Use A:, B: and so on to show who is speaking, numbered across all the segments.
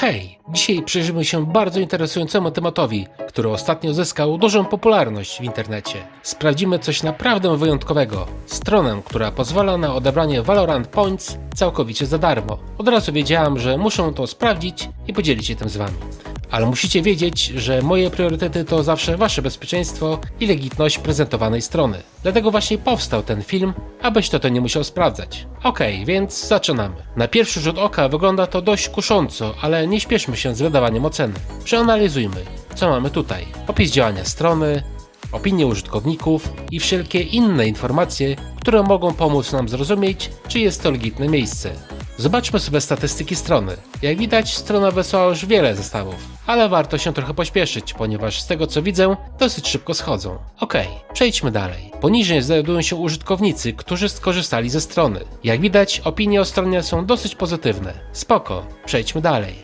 A: Hej, dzisiaj przyjrzymy się bardzo interesującemu tematowi, który ostatnio zyskał dużą popularność w internecie. Sprawdzimy coś naprawdę wyjątkowego. Stronę, która pozwala na odebranie Valorant Points całkowicie za darmo. Od razu wiedziałem, że muszę to sprawdzić i podzielić się tym z wami. Ale musicie wiedzieć, że moje priorytety to zawsze wasze bezpieczeństwo i legitność prezentowanej strony. Dlatego właśnie powstał ten film, abyś to, to nie musiał sprawdzać. Okej, więc zaczynamy. Na pierwszy rzut oka wygląda to dość kusząco, ale nie śpieszmy się z wydawaniem oceny. Przeanalizujmy, co mamy tutaj. Opis działania strony, opinie użytkowników i wszelkie inne informacje, które mogą pomóc nam zrozumieć, czy jest to legitne miejsce. Zobaczmy sobie statystyki strony. Jak widać, strona wysłała już wiele zestawów, ale warto się trochę pośpieszyć, ponieważ z tego co widzę, dosyć szybko schodzą. Okej, przejdźmy dalej. Poniżej znajdują się użytkownicy, którzy skorzystali ze strony. Jak widać, opinie o stronie są dosyć pozytywne. Spoko, przejdźmy dalej.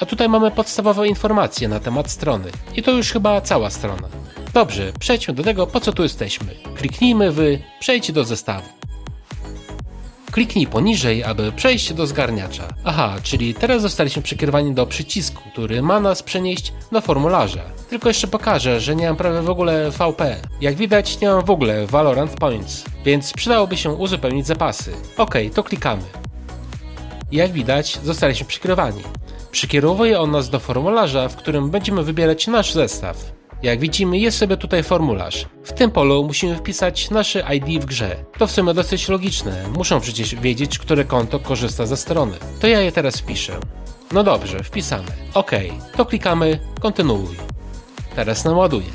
A: A tutaj mamy podstawowe informacje na temat strony. I to już chyba cała strona. Dobrze, przejdźmy do tego, po co tu jesteśmy. Kliknijmy w Przejdź do zestawu. Kliknij poniżej, aby przejść do zgarniacza. Aha, czyli teraz zostaliśmy przekierowani do przycisku, który ma nas przenieść do formularza. Tylko jeszcze pokażę, że nie mam prawie w ogóle VP. Jak widać, nie mam w ogóle Valorant Points, więc przydałoby się uzupełnić zapasy. Ok, to klikamy. Jak widać, zostaliśmy przekierowani. Przekierowuje on nas do formularza, w którym będziemy wybierać nasz zestaw. Jak widzimy, jest sobie tutaj formularz. W tym polu musimy wpisać nasze ID w grze. To w sumie dosyć logiczne, muszą przecież wiedzieć, które konto korzysta ze strony. To ja je teraz wpiszę. No dobrze, wpisane. Ok, to klikamy kontynuuj. Teraz nam ładuje.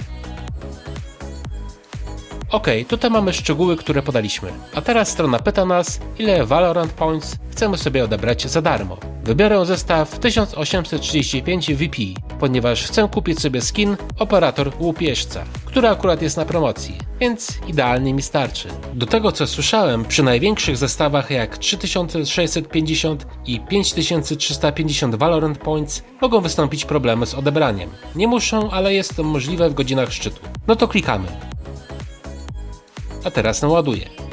A: Ok, tutaj mamy szczegóły, które podaliśmy. A teraz strona pyta nas, ile Valorant Points chcemy sobie odebrać za darmo. Wybiorę zestaw 1835 VP, ponieważ chcę kupić sobie skin Operator Łupieżca, który akurat jest na promocji, więc idealnie mi starczy. Do tego co słyszałem, przy największych zestawach jak 3650 i 5350 Valorant Points mogą wystąpić problemy z odebraniem. Nie muszą, ale jest to możliwe w godzinach szczytu. No to klikamy. A teraz naładuję.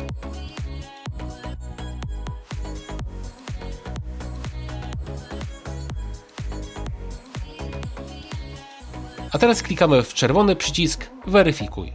A: A teraz klikamy w czerwony przycisk Weryfikuj.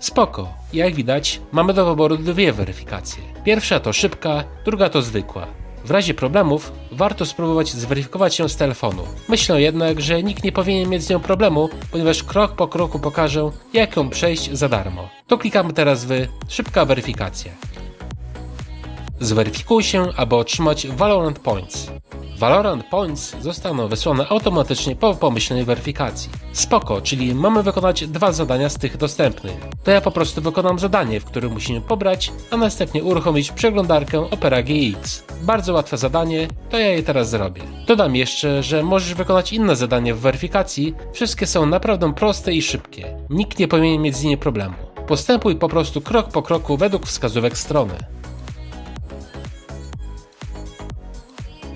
A: Spoko. Jak widać, mamy do wyboru dwie weryfikacje. Pierwsza to szybka, druga to zwykła. W razie problemów warto spróbować zweryfikować ją z telefonu. Myślę jednak, że nikt nie powinien mieć z nią problemu, ponieważ krok po kroku pokażę, jak ją przejść za darmo. To klikamy teraz w Szybka weryfikacja. Zweryfikuj się, aby otrzymać Valorant Points. Valorant Points zostaną wysłane automatycznie po pomyślnej weryfikacji. Spoko, czyli mamy wykonać dwa zadania z tych dostępnych. To ja po prostu wykonam zadanie, w którym musimy pobrać, a następnie uruchomić przeglądarkę Opera GX. Bardzo łatwe zadanie, to ja je teraz zrobię. Dodam jeszcze, że możesz wykonać inne zadanie w weryfikacji, wszystkie są naprawdę proste i szybkie. Nikt nie powinien mieć z nimi problemu. Postępuj po prostu krok po kroku według wskazówek strony.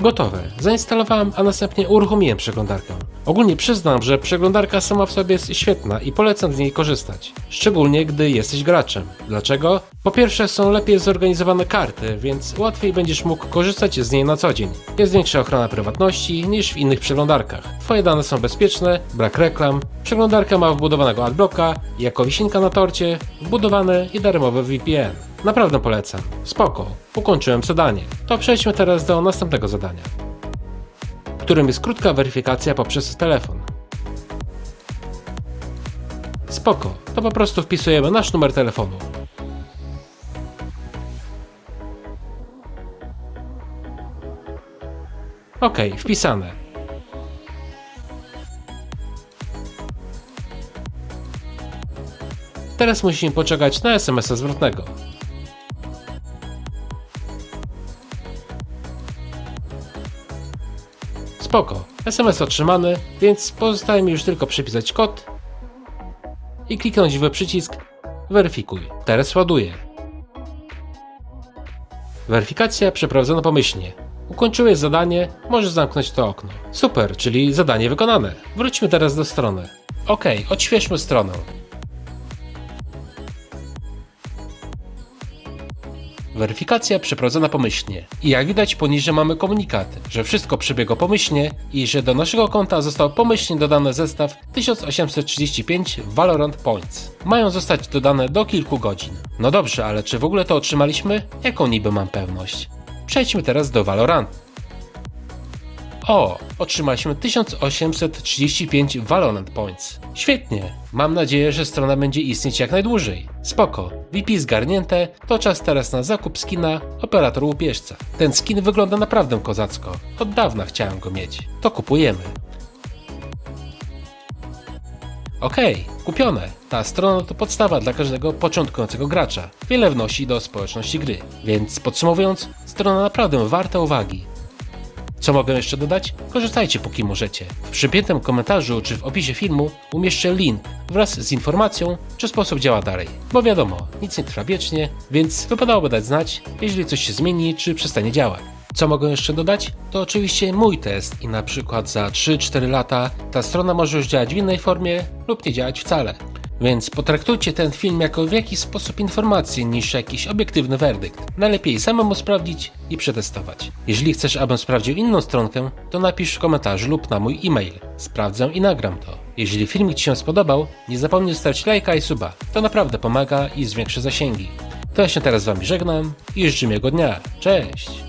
A: Gotowe. Zainstalowałem, a następnie uruchomiłem przeglądarkę. Ogólnie przyznam, że przeglądarka sama w sobie jest świetna i polecam z niej korzystać. Szczególnie gdy jesteś graczem. Dlaczego? Po pierwsze są lepiej zorganizowane karty, więc łatwiej będziesz mógł korzystać z niej na co dzień. Jest większa ochrona prywatności niż w innych przeglądarkach. Twoje dane są bezpieczne, brak reklam. Przeglądarka ma wbudowanego adblocka, jako wisienka na torcie, wbudowany i darmowy VPN. Naprawdę polecam. Spoko. Ukończyłem zadanie. To przejdźmy teraz do następnego zadania, którym jest krótka weryfikacja poprzez telefon. Spoko. To po prostu wpisujemy nasz numer telefonu. Ok, wpisane. Teraz musimy poczekać na SMS-a zwrotnego. Spoko, SMS otrzymany, więc pozostaje mi już tylko przepisać kod i kliknąć w przycisk Weryfikuj. Teraz ładuję. Weryfikacja przeprowadzona pomyślnie. Ukończyłeś zadanie, możesz zamknąć to okno. Super, czyli zadanie wykonane. Wróćmy teraz do strony. Ok, odświeżmy stronę. Weryfikacja przeprowadzona pomyślnie. I jak widać poniżej mamy komunikat, że wszystko przebiegło pomyślnie i że do naszego konta został pomyślnie dodany zestaw 1835 Valorant Points. Mają zostać dodane do kilku godzin. No dobrze, ale czy w ogóle to otrzymaliśmy? Jaką niby mam pewność? Przejdźmy teraz do Valorant. O, otrzymaliśmy 1835 Valorant Points. Świetnie. Mam nadzieję, że strona będzie istnieć jak najdłużej. Spoko. VP zgarnięte, to czas teraz na zakup skina Operator Łupieżca. Ten skin wygląda naprawdę kozacko. Od dawna chciałem go mieć. To kupujemy. Okej, kupione. Ta strona to podstawa dla każdego początkującego gracza. Wiele wnosi do społeczności gry. Więc podsumowując, strona naprawdę warta uwagi. Co mogę jeszcze dodać? Korzystajcie póki możecie. W przypiętym komentarzu czy w opisie filmu umieszczę link wraz z informacją, czy sposób działa dalej. Bo wiadomo, nic nie trwa wiecznie, więc wypadałoby dać znać, jeżeli coś się zmieni czy przestanie działać. Co mogę jeszcze dodać? To oczywiście mój test i na przykład za 3-4 lata ta strona może już działać w innej formie lub nie działać wcale. Więc potraktujcie ten film jako w jakiś sposób informację niż jakiś obiektywny werdykt. Najlepiej samemu sprawdzić i przetestować. Jeżeli chcesz, abym sprawdził inną stronkę, to napisz w komentarzu lub na mój e-mail. Sprawdzę i nagram to. Jeżeli filmik Ci się spodobał, nie zapomnij zostawić lajka i suba. To naprawdę pomaga i zwiększy zasięgi. To ja się teraz z Wami żegnam i życzę miłego dnia. Cześć!